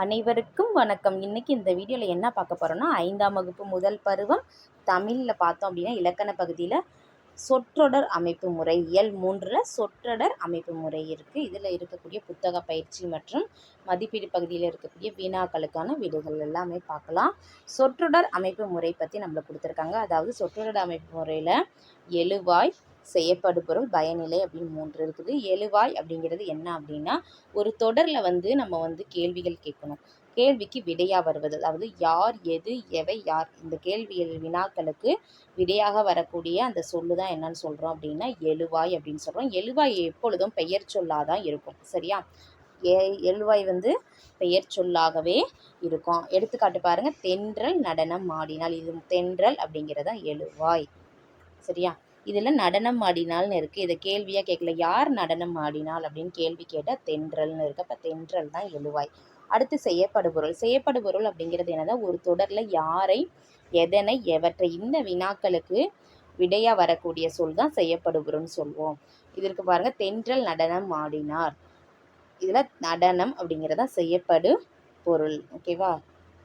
அனைவருக்கும் வணக்கம். இன்னைக்கு இந்த வீடியோவில் என்ன பார்க்க போகிறோன்னா ஐந்தாம் வகுப்பு முதல் பருவம் தமிழில் பார்த்தோம் அப்படின்னா இலக்கண பகுதியில் சொற்றொடர் அமைப்பு முறை இயல் மூன்றில் சொற்றொடர் அமைப்பு முறை இருக்குது இதில் இருக்கக்கூடிய புத்தக பயிற்சி மற்றும் மதிப்பீடு பகுதியில் இருக்கக்கூடிய வினாக்களுக்கான விடைகள் எல்லாமே பார்க்கலாம். சொற்றொடர் அமைப்பு முறை பற்றி நம்மளுக்கு கொடுத்துருக்காங்க. அதாவது சொற்றொடர் அமைப்பு முறையில் எழுவாய் செய்யப்படுபொருள் பயனிலை அப்படின்னு மூன்று இருக்குது. எழுவாய் அப்படிங்கிறது என்ன அப்படின்னா ஒரு தொடரில் வந்து நம்ம வந்து கேள்விகள் கேட்கணும். கேள்விக்கு விடையாக வருவது. அதாவது யார் எது எவை யார்? இந்த கேள்விகள் வினாக்களுக்கு விடையாக வரக்கூடிய அந்த சொல்லு தான் என்னன்னு சொல்கிறோம் அப்படின்னா எழுவாய் அப்படின்னு சொல்கிறோம் எழுவாய் எப்பொழுதும் பெயர் சொல்லாக தான் இருக்கும். சரியா? ஏ எழுவாய் வந்து பெயர் சொல்லாகவே இருக்கும். எடுத்துக்காட்டு பாருங்கள் தென்றல் நடனம் ஆடினால் இது தென்றல் அப்படிங்கிறதா எழுவாய். சரியா? இதில் நடனம் ஆடினால்னு இருக்குது இதை கேள்வியாக கேட்கல யார் நடனம் ஆடினால் அப்படின்னு கேள்வி கேட்டால் தென்றல்னு இருக்குது அப்போ தென்றல் தான் எழுவாய். அடுத்து செய்யப்படுபொருள். செய்யப்படுபொருள் அப்படிங்கிறது என்னன்னா ஒரு தொடரில் யாரை எதனை எவற்றை இந்த வினாக்களுக்கு விடையாக வரக்கூடிய சொல் தான் செய்யப்படுபொருள்னு சொல்லுவோம் இதற்கு பாருங்கள் தென்றல் நடனம் ஆடினார். இதில் நடனம் அப்படிங்கிறதா செய்யப்படு பொருள் ஓகேவா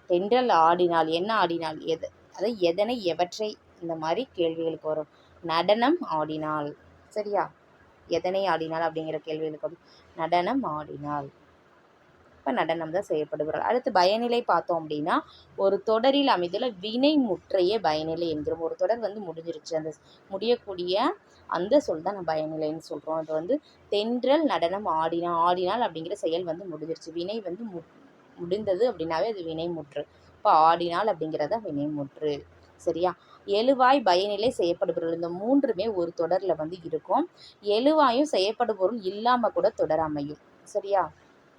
தென்றல் ஆடினால் என்ன ஆடினால் எது? அதை எதனை எவற்றை இந்த மாதிரி கேள்விகளுக்கு வரும். நடனம் ஆடினாள் சரியா? எதனை ஆடினாள் அப்படிங்கிற கேள்விகளுக்கு வரும் நடனம் ஆடினாள் இப்போ நடனம் தான் செய்யப்படுகிறாள் அடுத்து பயநிலை பார்த்தோம் அப்படின்னா ஒரு தொடரில் அமைந்துள்ள வினை முற்றைய பயநிலை என்கிறோம். ஒரு தொடர் வந்து முடிஞ்சிருச்சு. அந்த முடியக்கூடிய அந்த சொல் தான் நம்ம பயநிலைன்னு சொல்கிறோம் அது வந்து தென்றல் நடனம் ஆடினா ஆடினால் அப்படிங்கிற செயல் வந்து முடிஞ்சிருச்சு. வினை வந்து மு முடிந்தது அப்படின்னாவே அது வினை முற்று. இப்போ ஆடினால் அப்படிங்கிறத வினை முற்று. சரியா? எழுவாய் பயநிலை செய்யப்படுபொருள். இந்த மூன்றுமே ஒரு தொடரில் வந்து இருக்கும். எழுவாயும் செய்யப்படுபொருள் இல்லாமல் கூட தொடர் அமையும். சரியா?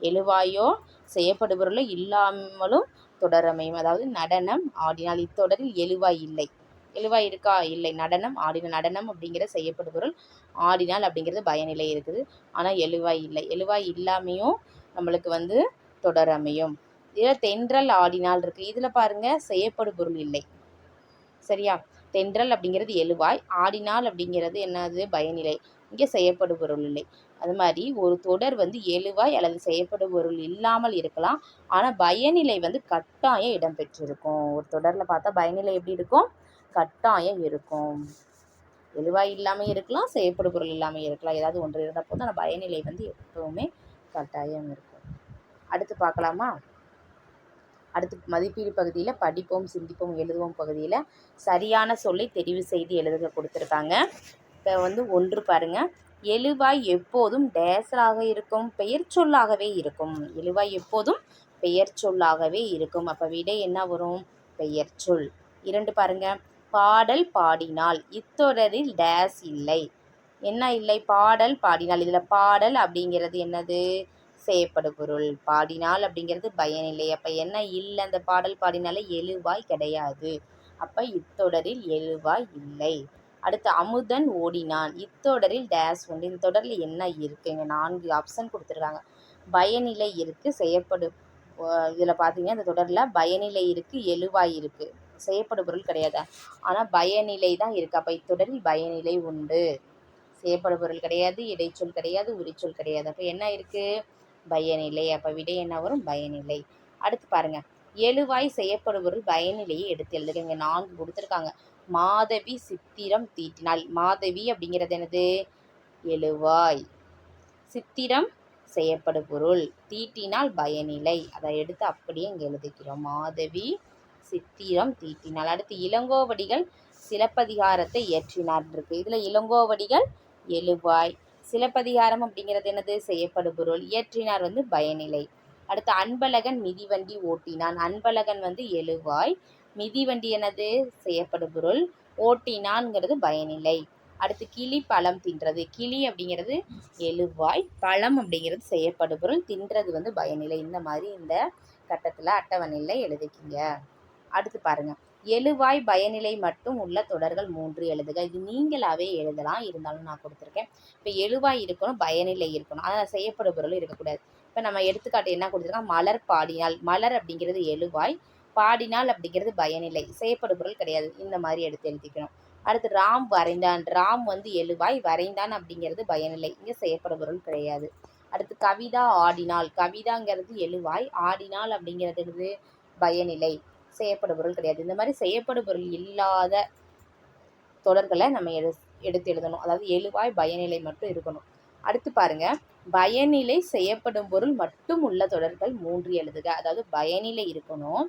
எழுவாயோ செய்யப்படுபொருளோ இல்லாமலும் தொடர் அமையும். அதாவது நடனம் ஆடினால் இத்தொடரில் எழுவாய் இல்லை. எழுவாய் இருக்கா? இல்லை. நடனம் ஆடின நடனம் அப்படிங்கிற செய்யப்படுபொருள் ஆடினால் அப்படிங்கிறது பயநிலை இருக்குது. ஆனால் எழுவாய் இல்லை. எழுவாய் இல்லாமையும் நம்மளுக்கு வந்து தொடர் அமையும். இதில் தென்றல் ஆடினால் இருக்குது இதில் பாருங்கள் செய்யப்படுபொருள் இல்லை. சரியா? தென்றல் அப்படிங்கிறது எழுவாய் ஆடினால் அப்படிங்கிறது என்னது? பயனிலை. இங்கே செய்யப்படும் பொருள் இல்லை. அது மாதிரி ஒரு தொடர் வந்து எழுவாய் அல்லது செய்யப்படும் பொருள் இல்லாமல் இருக்கலாம். ஆனால் பயனிலை வந்து கட்டாயம் இடம்பெற்றிருக்கும் ஒரு தொடரில் பார்த்தா பயனிலை எப்படி இருக்கும்? கட்டாயம் இருக்கும். எழுவாய் இல்லாமல் இருக்கலாம் செய்யப்படும் பொருள் இல்லாமல் இருக்கலாம். ஏதாவது ஒன்று இருந்தால் போதும். ஆனால் பயனிலை வந்து எப்பவுமே கட்டாயம் இருக்கும். அடுத்து பார்க்கலாமா? அடுத்து மதிப்பீடு பகுதியில் படிப்போம் சிந்திப்போம் எழுதுவோம் பகுதியில் சரியான சொல்லை தெரிவு செய்து எழுதுக கொடுத்துருக்காங்க. இப்போ வந்து ஒன்று பாருங்கள் எழுவாய் எப்போதும் டேசலாக இருக்கும் பெயர் சொல்லாகவே இருக்கும். எழுவாய் எப்போதும் பெயர் சொல்லாகவே இருக்கும். அப்போ விடை என்ன வரும்? பெயர் சொல். இரண்டு பாருங்க. பாடல் பாடினால் இத்தொடரில் டேஸ் இல்லை. என்ன இல்லை? பாடல் பாடினால். இதில் பாடல் அப்படிங்கிறது என்னது? செய்யப்படு பொருள். பாடினால் அப்படிங்கிறது பயனில்லை. அப்போ என்ன? இல்லை. அந்த பாடல் பாடினால எழுவாய் கிடையாது. அப்போ இத்தொடரில் எழுவாய் இல்லை. அடுத்து அமுதன் ஓடினான். இத்தொடரில் டேஸ் உண்டு. இந்த தொடரில் என்ன இருக்குங்க நான்கு ஆப்ஷன் கொடுத்துருக்காங்க. பயனிலை இருக்குது செய்யப்படும். இதில் பார்த்தீங்கன்னா இந்த தொடரில் பயனிலை இருக்குது எழுவாய் இருக்குது செய்யப்படும் பொருள் கிடையாது. ஆனால் பயனிலை தான் இருக்குது அப்போ இத்தொடரில் பயனிலை உண்டு. செய்யப்படும் பொருள் கிடையாது இடைச்சொல் கிடையாது உரிச்சொல் கிடையாது. அப்போ என்ன இருக்குது பயனிலை அப்போ விடை என்ன வரும்? பயனிலை அடுத்து பாருங்க. எழுவாய் செய்யப்படுபொருள் பயனிலையை எடுத்து எழுதுங்க. இங்கே நான்கு கொடுத்துருக்காங்க. மாதவி சித்திரம் தீட்டினால். மாதவி அப்படிங்கிறது என்னது? எழுவாய். சித்திரம் செய்யப்படு பொருள் தீட்டினால் பயனிலை அதை எடுத்து அப்படியே இங்கே எழுதிக்கிறோம் மாதவி சித்திரம் தீட்டினால். அடுத்து இளங்கோவடிகள் சிலப்பதிகாரத்தை இயற்றினார் இருக்கு. இதில் இளங்கோவடிகள் எழுவாய். சிலப்பதிகாரம் அப்படிங்கிறது என்னது? செய்யப்படும் பொருள். இயற்றினார் வந்து பயனிலை. அடுத்து அன்பழகன் மிதிவண்டி ஓட்டினான். அன்பழகன் வந்து எழுவாய். மிதிவண்டி எனது செய்யப்படும் பொருள். ஓட்டினான்ங்கிறது பயனிலை. அடுத்து கிளி பழம் தின்றது. கிளி அப்படிங்கிறது எழுவாய். பழம் அப்படிங்கிறது செய்யப்படு பொருள். தின்றது வந்து பயனிலை. இந்த மாதிரி இந்த கட்டத்தில் அட்டவணையில் எழுதிக்கிங்க. அடுத்து பாருங்கள் எழுவாய் பயனிலை மட்டும் உள்ள தொடர்கள் மூன்று எழுதுக. இது நீங்களாகவே எழுதலாம். இருந்தாலும் நான் கொடுத்துருக்கேன். இப்போ எழுவாய் இருக்கணும் பயனிலை இருக்கணும். அதனால் செய்யப்படும் பொருள் இருக்கக்கூடாது. இப்போ நம்ம எடுத்துக்காட்டு என்ன கொடுத்துருக்கோம்? மலர் பாடினால் மலர் அப்படிங்கிறது எழுவாய் பாடினால் அப்படிங்கிறது பயனிலை. செய்யப்படும் பொருள் கிடையாது. இந்த மாதிரி எடுத்து எழுதிக்கணும். அடுத்து ராம் வரைந்தான். ராம் வந்து எழுவாய் வரைந்தான் அப்படிங்கிறது பயனிலை. இங்கே செய்யப்படும் பொருள் கிடையாது. அடுத்து கவிதா ஆடினாள் கவிதாங்கிறது எழுவாய் ஆடினாள் அப்படிங்கிறது பயனிலை. செய்யப்படு பொருள் கிடையாது. இந்த மாதிரி செய்யப்படு பொருள் இல்லாத தொடர்களை நம்ம எடு எடுத்து எழுதணும். அதாவது எழுவாய் பயநிலை மட்டும் இருக்கணும். அடுத்து பாருங்க. பயனிலை செய்யப்படும் பொருள் மட்டும் உள்ள தொடர்கள் மூன்று எழுதுக. அதாவது பயனிலை இருக்கணும்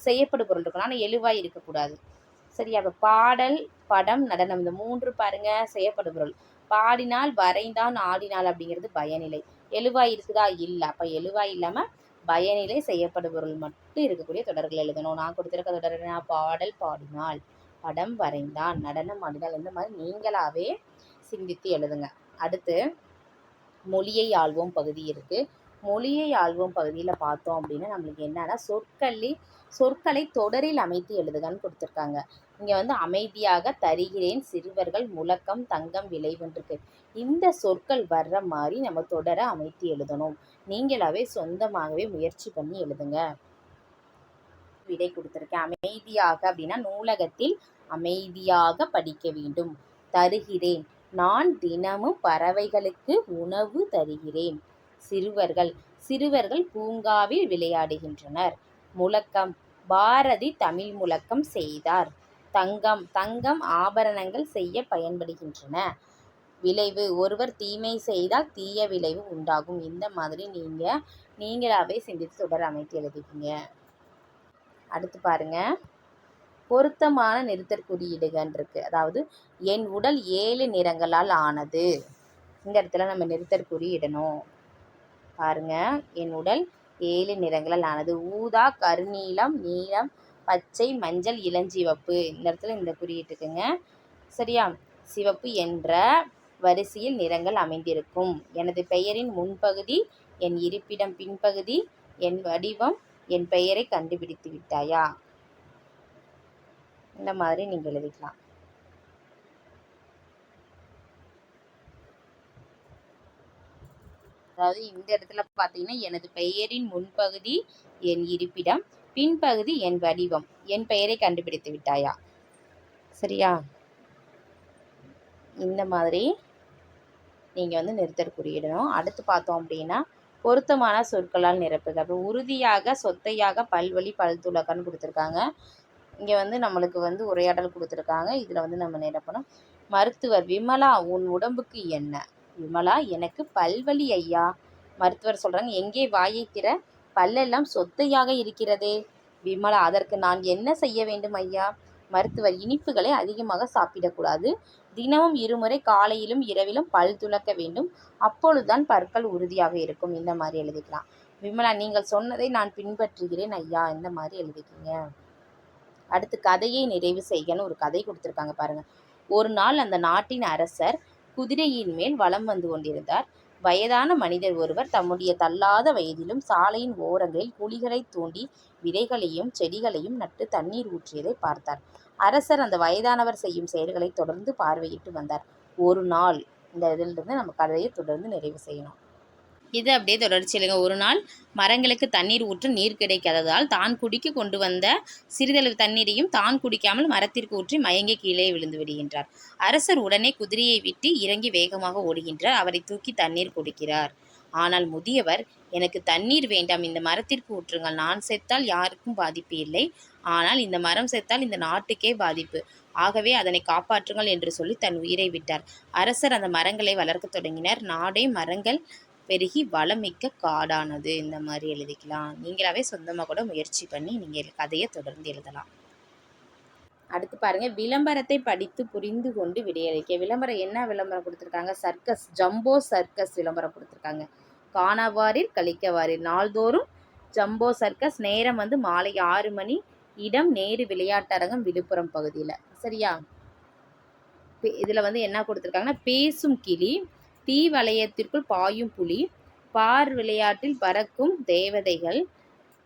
செய்யப்படும் பொருள் இருக்கணும். ஆனால் எழுவாய் இருக்கக்கூடாது. சரியா? அப்போ பாடல் படம் நடனம் இந்த மூன்று பாருங்க செய்யப்படும் பொருள். பாடினால் வரைந்தான் ஆடினால் அப்படிங்கிறது பயனிலை. எழுவாய் இருக்குதா? இல்லை. அப்போ எழுவாய் இல்லாமல் பயனிலை செய்யப்படுபொருள் மட்டும் இருக்கக்கூடிய தொடர்கள் எழுதணும். நான் கொடுத்துருக்க தொடர் பாடல் பாடினால் படம் வரைந்தான் நடனம் ஆடினால் இந்த மாதிரி நீங்களாவே சிந்தித்து எழுதுங்க. அடுத்து மொழியை ஆள்வோம் பகுதி இருக்குது மொழியை ஆள்வோம் பகுதியில் பார்த்தோம் அப்படின்னா நம்மளுக்கு என்னன்னா சொற்களி சொற்களை தொடரில் அமைத்து எழுதுகன்னு கொடுத்துருக்காங்க. இங்கே வந்து அமைதியாக தருகிறேன். சிறுவர்கள் முழக்கம் தங்கம் விளைவுன்றிருக்கு இந்த சொற்கள் வர்ற மாதிரி நம்ம தொடர அமைத்து எழுதணும். நீங்களாவே சொந்தமாகவே முயற்சி பண்ணி எழுதுங்க. விடை கொடுத்துருக்கேன். அமைதியாக அப்படின்னா நூலகத்தில் அமைதியாக படிக்க வேண்டும். தருகிறேன். நான் தினமும் பறவைகளுக்கு உணவு தருகிறேன். சிறுவர்கள் சிறுவர்கள் பூங்காவில் விளையாடுகின்றனர். முழக்கம். பாரதி தமிழ் முழக்கம் செய்தார். தங்கம் தங்கம் ஆபரணங்கள் செய்ய பயன்படுகின்றன. விளைவு ஒருவர் தீமை செய்தால் தீய விளைவு உண்டாகும். இந்த மாதிரி நீங்கள் நீங்களாவே சிந்தித்து தொடர் அமைத்து எழுதிக்கிங்க அடுத்து பாருங்க. பொருத்தமான நிறுத்தற் குறியீடுகன்னு இருக்கு அதாவது என் உடல் ஏழு நிறங்களால் ஆனது. இந்த இடத்துல நம்ம நிறுத்தற் குறியிடணும். பாருங்க. என் உடல் ஏழு நிறங்களால் ஆனது. ஊதா கருநீளம் நீளம் பச்சை மஞ்சள் இளஞ்சிவப்பு இந்த இடத்துல இந்த குறியிட்டுக்குங்க. சரியா? சிவப்பு என்ற வரிசையில் நிறங்கள் அமைந்திருக்கும். எனது பெயரின் முன்பகுதி என் இருப்பிடம் பின்பகுதி என் வடிவம் என் பெயரை கண்டுபிடித்து விட்டாயா? இந்த மாதிரி நீங்கள் எழுதிக்கலாம். அதாவது இந்த இடத்துல பார்த்தீங்கன்னா எனது பெயரின் முன்பகுதி என் இருப்பிடம் பின்பகுதி என் வடிவம். என் பெயரை கண்டுபிடித்து விட்டாயா? சரியா? இந்த மாதிரி நீங்கள் வந்து நிறுத்தற் குறியிடணும். அடுத்து பார்த்தோம் அப்படின்னா பொருத்தமான சொற்களால் நிரப்புக அப்போ உறுதியாக சொத்தையாக பல்வழி பல்துலகன்னு கொடுத்துருக்காங்க. இங்கே வந்து நம்மளுக்கு வந்து உரையாடல் கொடுத்துருக்காங்க. இதில் வந்து நம்ம நிரப்பணும். மருத்துவர் விமலா உன் உடம்புக்கு என்ன? விமலா எனக்கு பல்வலி ஐயா. மருத்துவர் சொல்கிறாங்க எங்கே வாயை திற பல்லெல்லாம் சொத்தையாக இருக்கிறதே. விமலா அதற்கு நான் என்ன செய்ய வேண்டும் ஐயா? மருத்துவர் இனிப்புகளை அதிகமாக சாப்பிடக்கூடாது. தினமும் இருமுறை காலையிலும் இரவிலும் பல் துலக்க வேண்டும். அப்பொழுதுதான் பற்கள் உறுதியாக இருக்கும். இந்த மாதிரி எழுதிக்கலாம். விமலா நீங்கள் சொன்னதை நான் பின்பற்றுகிறேன் ஐயா. இந்த மாதிரி எழுதிக்கிங்க. அடுத்து கதையை நிறைவு செய்கன்னு ஒரு கதை கொடுத்துருக்காங்க பாருங்க. ஒரு நாள் அந்த நாட்டின் அரசர் குதிரையின் மேல் வலம் வந்து கொண்டிருந்தார். வயதான மனிதர் ஒருவர் தம்முடைய தள்ளாத வயதிலும் சாலையின் ஓரங்களில் குழிகளை தூண்டி விதைகளையும் செடிகளையும் நட்டு தண்ணீர் ஊற்றியதை பார்த்தார். அரசர் அந்த வயதானவர் செய்யும் செயல்களை தொடர்ந்து பார்வையிட்டு வந்தார். ஒரு நாள் இந்த இதிலிருந்து நம்ம கதையை தொடர்ந்து நிறைவு செய்யணும். இது அப்படியே தொடர்ச்சி இல்லைங்க. ஒரு நாள் மரங்களுக்கு தண்ணீர் ஊற்ற நீர் கிடைக்காததால் தான் குடிக்க கொண்டு வந்த சிறிதளவு தண்ணீரையும் தான் குடிக்காமல் மரத்திற்கு ஊற்றி மயங்கி கீழே விழுந்து விடுகின்றார். அரசர் உடனே குதிரையை விட்டு இறங்கி வேகமாக ஓடுகின்றார். அவரை தூக்கி தண்ணீர் கொடுக்கிறார். ஆனால் முதியவர் எனக்கு தண்ணீர் வேண்டாம். இந்த மரத்திற்கு ஊற்றுங்கள். நான் செத்தால் யாருக்கும் பாதிப்பு இல்லை. ஆனால் இந்த மரம் செத்தால் இந்த நாட்டுக்கே பாதிப்பு. ஆகவே அதனை காப்பாற்றுங்கள் என்று சொல்லி தன் உயிரை விட்டார். அரசர் அந்த மரங்களை வளர்க்க தொடங்கினர். நாடே மரங்கள் பெருகி வளமிக்க காடானது. இந்த மாதிரி எழுதிக்கலாம். நீங்களாவே சொந்தமாக கூட முயற்சி பண்ணி நீங்கள் கதையை தொடர்ந்து எழுதலாம். அடுத்து பாருங்க. விளம்பரத்தை படித்து புரிந்து கொண்டு விடையளிக்க. விளம்பரம் என்ன விளம்பரம் கொடுத்துருக்காங்க? சர்க்கஸ் ஜம்போ சர்க்கஸ் விளம்பரம் கொடுத்துருக்காங்க. காணவாரில் கழிக்கவாரில். நாள்தோறும் ஜம்போ சர்க்கஸ் நேரம் வந்து மாலை ஆறு மணி இடம் நேரு விளையாட்டரங்கம் விழுப்புரம் பகுதியில். சரியா? இதில் வந்து என்ன கொடுத்துருக்காங்கன்னா பேசும் கிளி தீ வளையத்திற்குள் பாயும் புலி பார் விளையாட்டில் பறக்கும் தேவதைகள்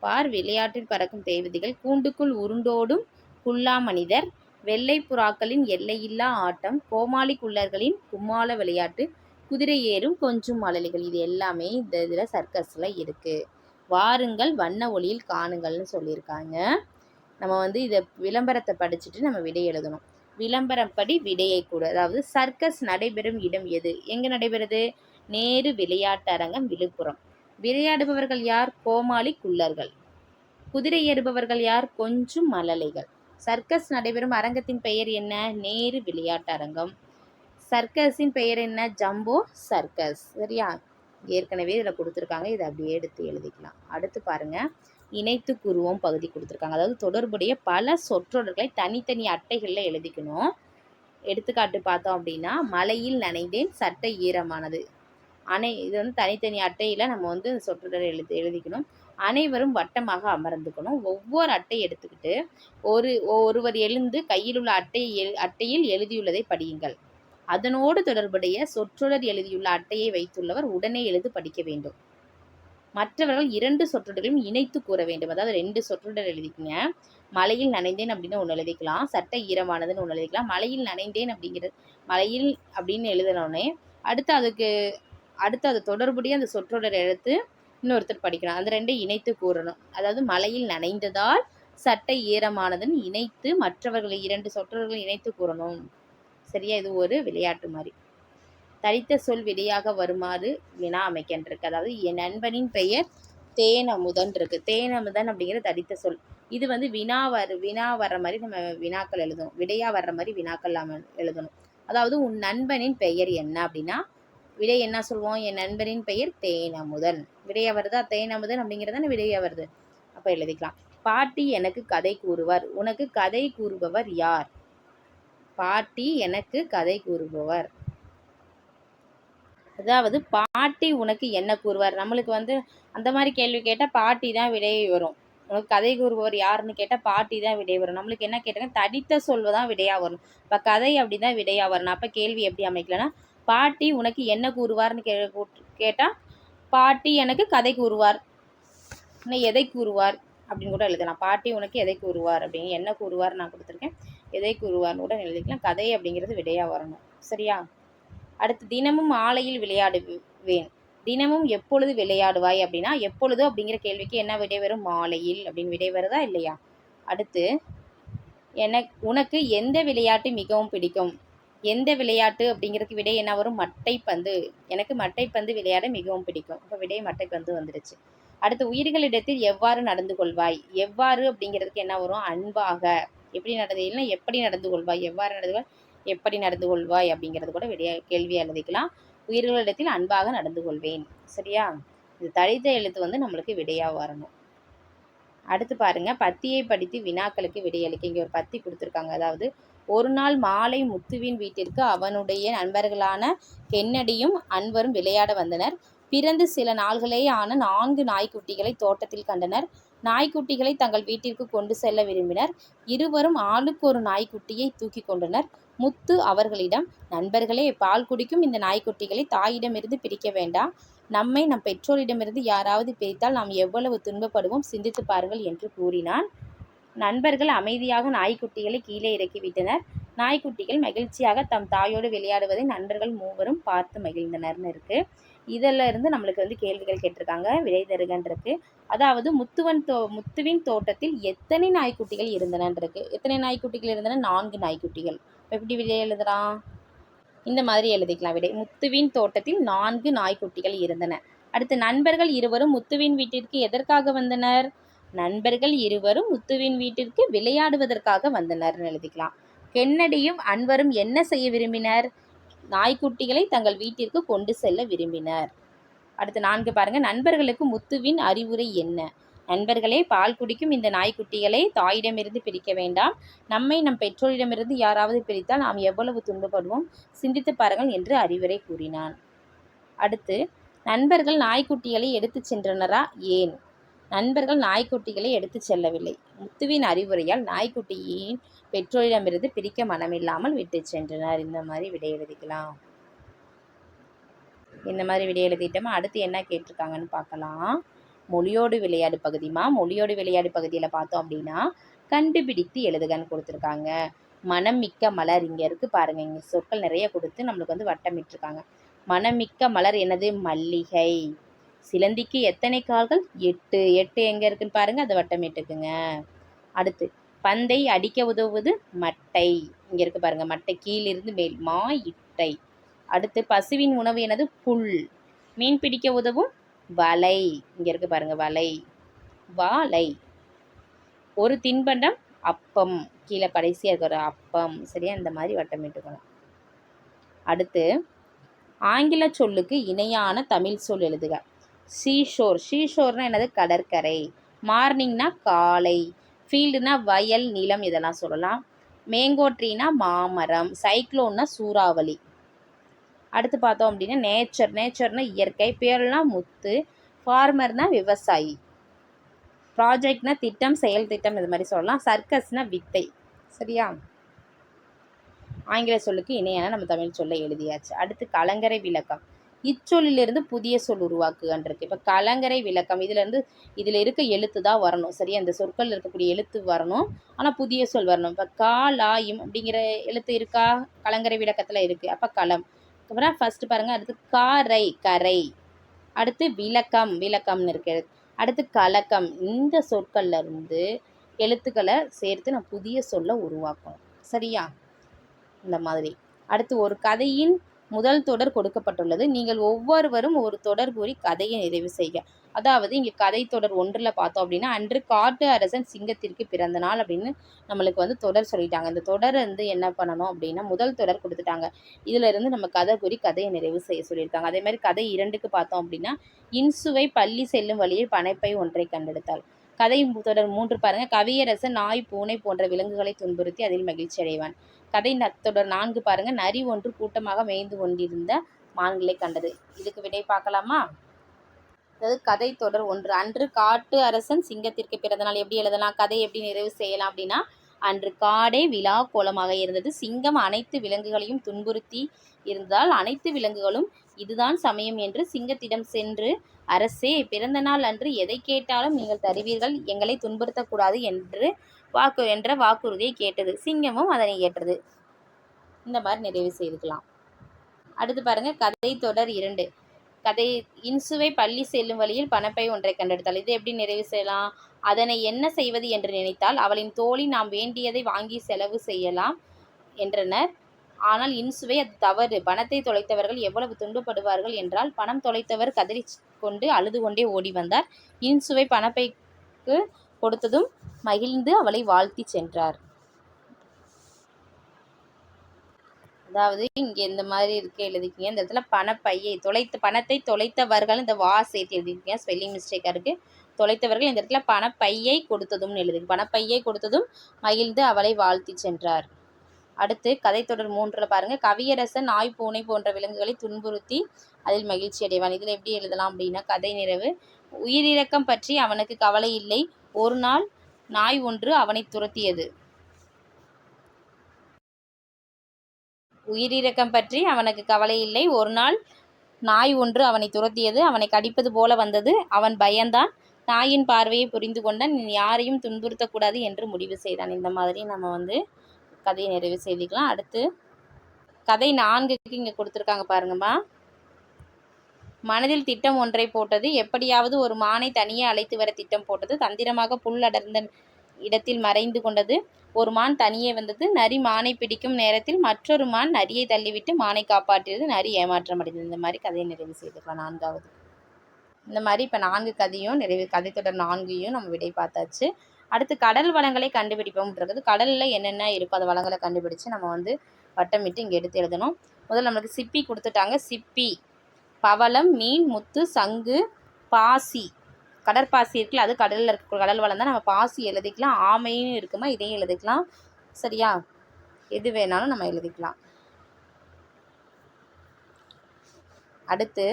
பார் விளையாட்டில் பறக்கும் தேவதைகள் கூண்டுக்குள் உருண்டோடும் குல்லா மனிதர் வெள்ளை புறாக்களின் எல்லையில்லா ஆட்டம் கோமாளி குள்ளர்களின் கும்மாள விளையாட்டு குதிரை ஏறும் கொஞ்சம் மழலைகள் இது எல்லாமே இந்த இதில் சர்க்கஸில் இருக்குது வாருங்கள் வண்ண ஒளியில் காணுங்கள்னு சொல்லியிருக்காங்க. நம்ம வந்து இதை விளம்பரத்தை படிச்சுட்டு நம்ம விடை எழுதணும். விளம்பரப்படி விடையை கூட அதாவது சர்க்கஸ் நடைபெறும் இடம் எது? எங்கே நடைபெறுது? நேரு விளையாட்டரங்கம் விழுப்புரம். விளையாடுபவர்கள் யார்? கோமாளி குள்ளர்கள் குதிரை ஏறுபவர்கள் யார்? கொஞ்சம் மழலைகள். சர்க்கஸ் நடைபெறும் அரங்கத்தின் பெயர் என்ன? நேரு விளையாட்டரங்கம் சர்க்கஸின் பெயர் என்ன? Jumbo circus. சரியா? ஏற்கனவே இதில் கொடுத்துருக்காங்க. இதை அப்படியே எடுத்து எழுதிக்கலாம். அடுத்து பாருங்கள் இணைத்து கூறுவோம் பகுதி கொடுத்துருக்காங்க. அதாவது தொடர்புடைய பல சொற்றொடர்களை தனித்தனி அட்டைகளில் எழுதிக்கணும். எடுத்துக்காட்டு பார்த்தோம் அப்படின்னா மலையில் நனைந்தேன் சட்டை ஈரமானது. அனை இது வந்து தனித்தனி அட்டையில் நம்ம வந்து சொற்றொடர் எழுதி எழுதிக்கணும். அனைவரும் வட்டமாக அமர்ந்துக்கணும். ஒவ்வொரு அட்டை எடுத்துக்கிட்டு ஒரு ஒருவர் எழுந்து கையில் உள்ள அட்டையை எழு- அட்டையில் எழுதியுள்ளதை படியுங்கள். அதனோடு தொடர்புடைய சொற்றொடர் எழுதியுள்ள அட்டையை வைத்துள்ளவர் உடனே எழுது படிக்க வேண்டும். மற்றவர்கள் இரண்டு சொற்றொடர்களையும் இணைத்து கூற வேண்டும். அதாவது ரெண்டு சொற்றொடர் எழுதிக்கங்க. மலையில் நனைந்தேன் அப்படின்னு ஒன்று எழுதிக்கலாம். சட்டை ஈரமானதுன்னு ஒன்று எழுதிக்கலாம். மலையில் நனைந்தேன் அப்படிங்கிறது மலையில் அப்படின்னு எழுதினோடனே அடுத்து அதுக்கு அடுத்து அது தொடர்புடைய அந்த சொற்றொடர் எழுத்து இன்னொருத்தர் படிக்கணும். அந்த ரெண்டையும் இணைத்து கூறணும். அதாவது மலையில் நனைந்ததால் சட்டை ஈரமானதுன்னு இணைத்து மற்றவர்களை இரண்டு சொற்றொடர்களை இணைத்து கூறணும். சரியா? இது ஒரு விளையாட்டு மாதிரி. தடித்த சொல் விடையாக வருமாறு வினா அமைக்கின்றிருக்கு. அதாவது என் நண்பனின் பெயர் தேனமுதன் இருக்கு. தேனமுதன் அப்படிங்கிற தடித்த சொல். இது வந்து வினா வர வினா வர்ற மாதிரி நம்ம வினாக்கள் எழுதணும். விடையா வர்ற மாதிரி வினாக்கள் நாம எழுதணும். அதாவது உன் நண்பனின் பெயர் என்ன அப்படின்னா விடை என்ன சொல்லுவோம் என் நண்பனின் பெயர் தேனமுதன். விடையா வருதா? தேனமுதன் அப்படிங்கிறது விடையா வருது. அப்போ எழுதிக்கலாம். பாட்டி எனக்கு கதை கூறுவார். உனக்கு கதை கூறுபவர் யார்? பாட்டி எனக்கு கதை கூறுபவர். அதாவது பாட்டி உனக்கு என்ன கூறுவார்? நம்மளுக்கு வந்து அந்த மாதிரி கேள்வி கேட்டால் பாட்டி தான் விடை வரும். உனக்கு கதை கூறுபவர் யாருன்னு கேட்டால் பாட்டி தான் விடை வரும். நம்மளுக்கு என்ன கேட்டாங்க? தடித்த சொல்வு தான் விடையாக வரும். இப்போ கதை அப்படி தான் விடையாக வரணும். அப்போ கேள்வி எப்படி அமைக்கலன்னா பாட்டி உனக்கு என்ன கூறுவார்னு கே கேட்டால் பாட்டி எனக்கு கதை கூறுவார். இன்னும் எதை கூறுவார்? அப்படின்னு கூட எழுதலாம். பாட்டி உனக்கு எதை கூறுவார் அப்படின்னு என்ன கூறுவார் நான் கொடுத்துருக்கேன். எதை கூறுவார்னு கூட எழுதிக்கலாம். கதை அப்படிங்கிறது விடையாக வரணும். சரியா? அடுத்து தினமும் ஆலையில் விளையாடுவேன். தினமும் எப்பொழுது விளையாடுவாய் அப்படின்னா எப்பொழுது அப்படிங்கிற கேள்விக்கு என்ன விடை வரும்? மாலையில் அப்படின்னு விடை வருதா இல்லையா? அடுத்து எனக்கு உனக்கு எந்த விளையாட்டு மிகவும் பிடிக்கும்? எந்த விளையாட்டு அப்படிங்கிறதுக்கு விடை என்ன வரும்? மட்டைப்பந்து. எனக்கு மட்டைப்பந்து விளையாட மிகவும் பிடிக்கும். இப்போ விடை மட்டைப்பந்து வந்துடுச்சு. அடுத்து உயிர்களிடத்தில் எவ்வாறு நடந்து கொள்வாய்? எவ்வாறு அப்படிங்கிறதுக்கு என்ன வரும்? அன்பாக. எப்படி நடந்து எப்படி நடந்து கொள்வாய்? எவ்வாறு நடந்து கொள்வாய்? எப்படி நடந்து கொள்வாய் அப்படிங்கிறது கூட விடைய கேள்வியாக எழுதிக்கலாம். உயிர்களிடத்தில் அன்பாக நடந்து கொள்வேன். சரியா? இது தழித்த எழுத்து வந்து நம்மளுக்கு விடையாக வரணும். அடுத்து பாருங்க. பத்தியை படித்து வினாக்களுக்கு விடையளிக்க இங்கே ஒரு பத்தி கொடுத்துருக்காங்க. அதாவது ஒரு நாள் மாலை முத்துவின் வீட்டிற்கு அவனுடைய நண்பர்களான கென்னடியும் அன்வரும் விளையாட வந்தனர். பிறந்து சில நாள்களே ஆன நான்கு நாய்க்குட்டிகளை தோட்டத்தில் கண்டனர். நாய்க்குட்டிகளை தங்கள் வீட்டிற்கு கொண்டு செல்ல விரும்பினர். இருவரும் ஆளுக்கு ஒரு நாய்க்குட்டியை தூக்கி கொண்டனர். முத்து அவர்களிடம் நண்பர்களே பால் குடிக்கும் இந்த நாய்க்குட்டிகளை தாயிடமிருந்து பிரிக்க வேண்டாம். நம்மை நம் பெற்றோரிடமிருந்து யாராவது பிரித்தால் நாம் எவ்வளவு துன்பப்படுவோம் சிந்தித்து பாருங்கள் என்று கூறினான். நண்பர்கள் அமைதியாக நாய்க்குட்டிகளை கீழே இறக்கிவிட்டனர். நாய்க்குட்டிகள் மகிழ்ச்சியாக தம் தாயோடு விளையாடுவதை நண்பர்கள் மூவரும் பார்த்து மகிழ்ந்தனர்னு இருக்கு இதில் இருந்து நம்மளுக்கு வந்து கேள்விகள் கேட்டிருக்காங்க. விடை தருகன் அதாவது முத்துவன் தோ முத்துவின் தோட்டத்தில் எத்தனை நாய்க்குட்டிகள் இருந்தனன்னு எத்தனை நாய்க்குட்டிகள் இருந்தன? நான்கு நாய்க்குட்டிகள். எப்படி விடை எழுதுறான்? இந்த மாதிரி எழுதிக்கலாம் விடை. முத்துவின் தோட்டத்தில் நான்கு நாய்க்குட்டிகள் இருந்தன. அடுத்து நண்பர்கள் இருவரும் முத்துவின் வீட்டிற்கு எதற்காக வந்தனர்? நண்பர்கள் இருவரும் முத்துவின் வீட்டிற்கு விளையாடுவதற்காக வந்தனர்னு எழுதிக்கலாம். கென்னடியும் அன்வரும் என்ன செய்ய விரும்பினர்? நாய்க்குட்டிகளை தங்கள் வீட்டிற்கு கொண்டு செல்ல விரும்பினர். அடுத்து நான்கு பாருங்க. நண்பர்களுக்கு முத்துவின் அறிவுரை என்ன? நண்பர்களே பால் குடிக்கும் இந்த நாய்க்குட்டிகளை தாயிடமிருந்து பிரிக்க வேண்டாம். நம்மை நம் பெற்றோரிடமிருந்து யாராவது பிரித்தால் நாம் எவ்வளவு துன்பப்படுவோம்? சிந்தித்து பாருங்கள் என்று அறிவுரை கூறினான். அடுத்து நண்பர்கள் நாய்க்குட்டிகளை எடுத்துச் சென்றனரா? ஏன்? நண்பர்கள் நாய்க்குட்டிகளை எடுத்துச் செல்லவில்லை. முத்துவின் அறிவுரையால் நாய்க்குட்டியின் பெற்றோரிடமிருந்து பிரிக்க மனமில்லாமல் விட்டு சென்றனர். இந்த மாதிரி விடை எழுதிக்கலாம். இந்த மாதிரி விடை எழுதிட்டோமா? அடுத்து என்ன கேட்டிருக்காங்கன்னு பார்க்கலாம். மொழியோடு விளையாடு பகுதிமா? மொழியோடு விளையாடு பகுதியில் பார்த்தோம் அப்படின்னா கண்டுபிடித்து எழுதுகன்னு கொடுத்துருக்காங்க. மனம் மிக்க மலர் இங்கே இருக்குது பாருங்க. இங்கே சொற்கள் நிறைய கொடுத்து நம்மளுக்கு வந்து வட்டமிட்டிருக்காங்க. மனமிக்க மலர் என்னது? மல்லிகை. சிலந்திக்கு எத்தனை கால்கள்? எட்டு. எட்டு எங்கே இருக்குன்னு பாருங்க அதை வட்டமிட்டுக்குங்க அடுத்து பந்தை அடிக்க உதவுவது மட்டை. இங்கே இருக்கு பாருங்க மட்டை கீழிருந்து மேல் மா இட்டை. அடுத்து பசுவின் உணவு எனது புல். மீன் பிடிக்க உதவும் வலை. இங்கே இருக்கு பாருங்க வலை. வாலை ஒரு தின்பண்டம் அப்பம். கீழே கடைசியாக இருக்கிற அப்பம். சரியா? இந்த மாதிரி வட்டமிட்டுக்கணும் அடுத்து ஆங்கில சொல்லுக்கு இணையான தமிழ் சொல் எழுதுக. சீஷோர். ஷீஷோர்னா என்னது? கடற்கரை. மார்னிங்னா காலை. ஃபீல்டுனா வயல் நிலம் இதெல்லாம் சொல்லலாம். மேங்கோட்ரினா மாமரம். சைக்ளோன்னா சூறாவளி. அடுத்து பார்த்தோம் அப்படின்னா நேச்சர். நேச்சர்னா இயற்கை. பேர்னா முத்து. ஃபார்மர்னா விவசாயி. ப்ராஜெக்ட்னா திட்டம் செயல் திட்டம் இது மாதிரி சொல்லலாம். சர்க்கஸ்னா வித்தை. சரியா? ஆங்கில சொல்லுக்கு இணையான நம்ம தமிழ் சொல்ல எழுதியாச்சு. அடுத்து கலங்கரை விளக்கம். இச்சொல்லிலிருந்து புதிய சொல் உருவாக்குகன்றிருக்கு இப்போ கலங்கரை விளக்கம் இதுலேருந்து இதில் இருக்க எழுத்து தான் வரணும். சரியா இந்த சொற்கள் இருக்கக்கூடிய எழுத்து வரணும். ஆனால் புதிய சொல் வரணும். இப்போ கா அப்படிங்கிற எழுத்து இருக்கா? கலங்கரை விளக்கத்தில் இருக்குது அப்போ களம் அப்புறம் ஃபஸ்ட்டு பாருங்கள் அடுத்து காரை கரை. அடுத்து விளக்கம் விளக்கம்னு இருக்கிறது அடுத்து கலக்கம். இந்த சொற்கள்ல இருந்து எழுத்துக்களை சேர்த்து நான் புதிய சொல்ல உருவாக்கணும். சரியா? இந்த மாதிரி. அடுத்து ஒரு கதையின் முதல் தொடர் கொடுக்கப்பட்டுள்ளது. நீங்கள் ஒவ்வொருவரும் ஒரு தொடர் கூறி கதையை நிறைவு செய்க. அதாவது இங்கே கதை தொடர் ஒன்றில் பார்த்தோம் அப்படின்னா அன்று காட்டு அரசன் சிங்கத்திற்கு பிறந்த நாள் அப்படின்னு நம்மளுக்கு வந்து தொடர் சொல்லிட்டாங்க. இந்த தொடர் வந்து என்ன பண்ணணும் அப்படின்னா முதல் தொடர் கொடுத்துட்டாங்க. இதுல இருந்து நம்ம கதை கூறி கதையை நிறைவு செய்ய சொல்லியிருக்காங்க. அதே மாதிரி கதை இரண்டுக்கு பார்த்தோம் அப்படின்னா இன்சுவை பள்ளி செல்லும் வழியில் பனைப்பை ஒன்றை கண்டெடுத்தாள். கதை தொடர் மூன்று பாருங்க. கவியரசன் நாய் பூனை போன்ற விலங்குகளை துன்புறுத்தி அதில் மகிழ்ச்சி அடைவான். கதை தொடர் நான்கு பாருங்க. நரி ஒன்று கூட்டமாக மேய்ந்து கொண்டிருந்த மான்களை கண்டது. இதுக்கு விடை பார்க்கலாமா? அதாவது கதை தொடர் ஒன்று. அன்று காட்டு அரசன் சிங்கத்திற்கு பிறந்த நாள். எப்படி எழுதலாம்? கதை எப்படி நிறைவு செய்யலாம் அப்படின்னா அன்று காடே விழா கோலமாக இருந்தது. சிங்கம் அனைத்து விலங்குகளையும் துன்புறுத்தி இருந்தால் அனைத்து விலங்குகளும் இதுதான் சமயம் என்று சிங்கத்திடம் சென்று அரசே பிறந்த நாள் அன்று எதை கேட்டாலும் நீங்கள் தருவீர்கள் எங்களை துன்புறுத்தக்கூடாது என்று வாக்கு என்ற வாக்குறுதியை கேட்டது. சிங்கமும் அதனை ஏற்றது. இந்த மாதிரி நிறைவு செய்துக்கலாம். அடுத்து பாருங்க கதை தொடர் இரண்டு. கதை இன்சுவை பள்ளி செல்லும் வழியில் பணப்பை ஒன்றை கண்டெடுத்தாள். இது எப்படி நிறைவு செய்யலாம்? அதனை என்ன செய்வது என்று நினைத்தால் அவளின் தோழி நாம் வேண்டியதை வாங்கி செலவு செய்யலாம் என்றனர். ஆனால் இன்சுவை அது தவறு. பணத்தை தொலைத்தவர்கள் எவ்வளவு துண்டுபடுவார்கள் என்றால் பணம் தொலைத்தவர் கதறி கொண்டு அழுது கொண்டே ஓடி வந்தார். இன்சுவை பணப்பைக்கு கொடுத்ததும் மகிழ்ந்து அவளை வாழ்த்தி சென்றார். அதாவது இங்கே இந்த மாதிரி இருக்க எழுதிக்கிங்க இந்த இடத்துல பணப்பையை தொலைத்த பணத்தை தொலைத்தவர்கள் இந்த வா சேர்த்து எழுதிக்கிங்க ஸ்பெல்லிங் மிஸ்டேக்காக இருக்குது தொலைத்தவர்கள் இந்த இடத்துல பணப்பையை கொடுத்ததும்னு எழுதி பணப்பையை கொடுத்ததும் மகிழ்ந்து அவளை வாழ்த்தி சென்றார். அடுத்து கதை தொடர் மூன்றில் பாருங்க. கவியரசன் நாய் பூனை போன்ற விலங்குகளை துன்புறுத்தி அதில் மகிழ்ச்சி அடைவான். இதில் எப்படி எழுதலாம் அப்படின்னா கதை நிறைவு. உயிரிழக்கம் பற்றி அவனுக்கு கவலை இல்லை. ஒரு நாள் நாய் ஒன்று அவனை துரத்தியது. உயிரிரக்கம் பற்றி அவனுக்கு கவலை இல்லை. ஒரு நாள் நாய் ஒன்று அவனை துரத்தியது. அவனை கடிப்பது போல வந்தது. அவன் பயந்தான். நாயின் பார்வையை புரிந்து கொண்டான் யாரையும் துன்புறுத்தக்கூடாது என்று முடிவு செய்தான். இந்த மாதிரி நம்ம வந்து கதையை நிறைவு செய்திக்கலாம். அடுத்து கதை நான்குக்கு இங்கே கொடுத்துருக்காங்க பாருங்கம்மா. மனதில் திட்டம் ஒன்றை போட்டது. எப்படியாவது ஒரு மானை தனியே அழைத்து வர திட்டம் போட்டது. தந்திரமாக புல் அடர்ந்த இடத்தில் மறைந்து கொண்டது. ஒரு மான் தனியே வந்தது. நரி மானை பிடிக்கும் நேரத்தில் மற்றொரு மான் நரியை தள்ளிவிட்டு மானை காப்பாற்றியது. நரி ஏமாற்றம் அடைந்தது. இந்த மாதிரி கதையை நிறைவு செய்துக்கலாம். நான்காவது. இந்த மாதிரி இப்போ நான்கு கதையும் நிறைவு கதை தொடர் நான்கையும் நம்ம விடை பார்த்தாச்சு. அடுத்து கடல் வளங்களை கண்டுபிடிப்போம்ன்றது கடலில் என்னென்ன இருக்கோ அந்த வளங்களை கண்டுபிடிச்சு நம்ம வந்து வட்டமிட்டு இங்கே எடுத்து எழுதணும். முதல்ல நம்மளுக்கு சிப்பி கொடுத்துட்டாங்க. சிப்பி. பவளம் மீன் முத்து சங்கு பாசி. கடற்பாசி இருக்குல்ல அது கடலில் இருக்க கடல் வளம் தான் நம்ம பாசி எழுதிக்கலாம் ஆமையும் இருக்குமா இதையும் எழுதிக்கலாம். சரியா? எது வேணாலும் நம்ம எழுதிக்கலாம். அடுத்து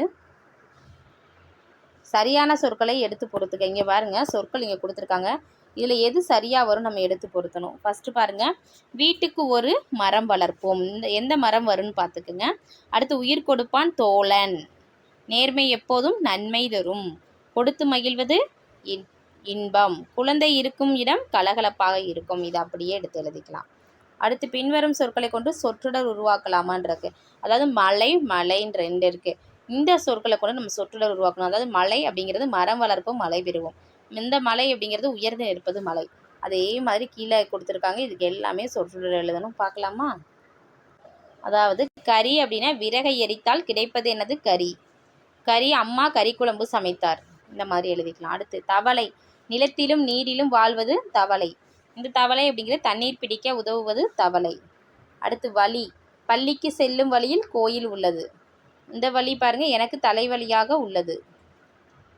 சரியான சொற்களை எடுத்து பொறுத்துக்க. இங்கே பாருங்க சொற்கள் இங்கே கொடுத்துருக்காங்க. இதில் எது சரியாக வரும் நம்ம எடுத்து பொருத்தணும். ஃபஸ்ட்டு பாருங்கள் வீட்டுக்கு ஒரு மரம் வளர்ப்போம். இந்த எந்த மரம் வரும்னு பார்த்துக்குங்க. அடுத்து உயிர் கொடுப்பான் தோழன். நேர்மை எப்போதும் நன்மை தரும். கொடுத்து மகிழ்வது இன்- இன்பம். குழந்தை இருக்கும் இடம் கலகலப்பாக இருக்கும். இது அப்படியே எடுத்து எழுதிக்கலாம். அடுத்து பின்வரும் சொற்களை கொண்டு சொற்றொடர் உருவாக்கலாமான்றது. அதாவது மலை மலைன்ற ரெண்டு இருக்குது இந்த சொற்களை கொண்டு நம்ம சொற்றொடர் உருவாக்கணும். அதாவது மலை அப்படிங்கிறது மரம் வளர்ப்போம் மலை பெறுவோம் இந்த மலை அப்படிங்கிறது உயர்ந்து இருப்பது மலை. அதே மாதிரி கீழே கொடுத்துருக்காங்க. இதுக்கு எல்லாமே சொற்றொடர் எழுதணும். பார்க்கலாமா? அதாவது கரி அப்படின்னா விறகை எரித்தால் கிடைப்பது என்னது? கரி கறி அம்மா கறி குழம்பு சமைத்தார். இந்த மாதிரி எழுதிக்கலாம். அடுத்து தவளை. நிலத்திலும் நீரிலும் வாழ்வது தவளை. இந்த தவளை அப்படிங்கிறது தண்ணீர் பிடிக்க உதவுவது தவளை. அடுத்து வழி பள்ளிக்கு செல்லும் வழியில் கோயில் உள்ளது. இந்த வழி பாருங்க எனக்கு தலைவலியாக உள்ளது.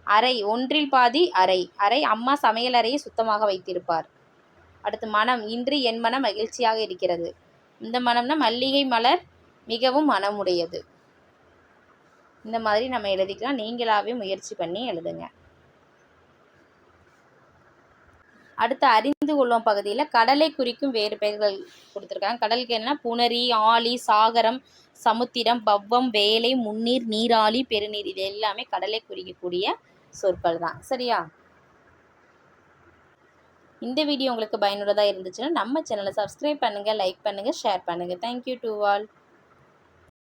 அறை. ஒன்றில் பாதி அறை. அறை அம்மா சமையல் அறையை சுத்தமாக வைத்திருப்பார். அடுத்து மனம். இன்று என் மனம் மகிழ்ச்சியாக இருக்கிறது. இந்த மனம்னா மல்லிகை மலர் மிகவும் மனமுடையது. இந்த மாதிரி நம்ம எழுதிக்கலாம். நீங்களாவே முயற்சி பண்ணி எழுதுங்க. அடுத்து அறிந்து கொள்ளும் பகுதியில் கடலை குறிக்கும் வேறு பெயர்கள் கொடுத்துருக்காங்க. கடலுக்கு என்ன புனரி ஆழி சாகரம் சமுத்திரம் பவ்வம் வேலை முன்னீர் நீராளி பெருநீர் இது எல்லாமே கடலை குறிக்கக்கூடிய சொற்கள் தான். சரியா? இந்த வீடியோ உங்களுக்கு பயனுள்ளதாக இருந்துச்சுன்னா நம்ம சேனலை சப்ஸ்கிரைப் பண்ணுங்கள் லைக் பண்ணுங்கள் ஷேர் பண்ணுங்கள் தேங்க்யூ டு ஆல்